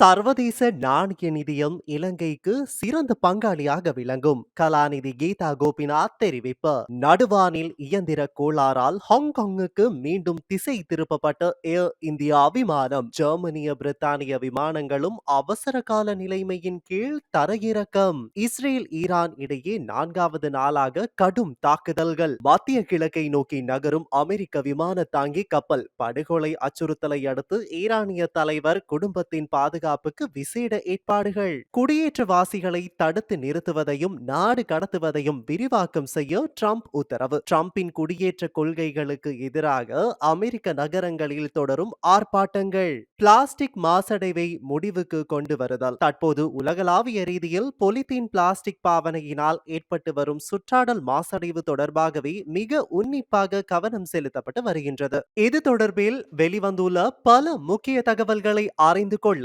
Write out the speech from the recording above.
சர்வதேச நாணய நிதியம் இலங்கைக்கு சிறந்த பங்காளியாக விளங்கும். கலாநிதி கீதா கோபிநாத் தெரிவிப்பு. நடுவானில் இயந்திர கோளாறால் ஹாங்காங்குக்கு மீண்டும் திசை திருப்பப்பட்ட ஏர் இந்தியா விமானம். ஜெர்மனிய பிரித்தானிய விமானங்களும் அவசர கால நிலைமையின் கீழ் தரையிறக்கம். இஸ்ரேல் ஈரான் இடையே நான்காவது நாளாக கடும் தாக்குதல்கள். மத்திய கிழக்கை நோக்கி நகரும் அமெரிக்க விமான தாங்கி கப்பல் படுகொலை அச்சுறுத்தலை அடுத்து ஈரானிய தலைவர் குடும்பத்தின் பாதுகாப்பு பாதுகாப்புக்கு விசேட ஏற்பாடுகள். குடியேற்றவாசிகளை தடுத்து நிறுத்துவதையும் நாடு கடத்துவதையும் விரிவாக்கம் செய்ய ட்ரம்ப் உத்தரவு. ட்ரம்பின் குடியேற்ற கொள்கைகளுக்கு எதிராக அமெரிக்க நகரங்களில் தொடரும் ஆர்ப்பாட்டங்கள். பிளாஸ்டிக் மாசடைவை முடிவுக்கு கொண்டு வருதல் தற்போது உலகளாவிய ரீதியில் பொலித்தீன் பிளாஸ்டிக் பாவனையினால் ஏற்பட்டு வரும் சுற்றாடல் மாசடைவு தொடர்பாகவே மிக உன்னிப்பாக கவனம் செலுத்தப்பட்டு வருகின்றது. இது தொடர்பில் வெளிவந்துள்ள பல முக்கிய தகவல்களை அறிந்து கொள்ள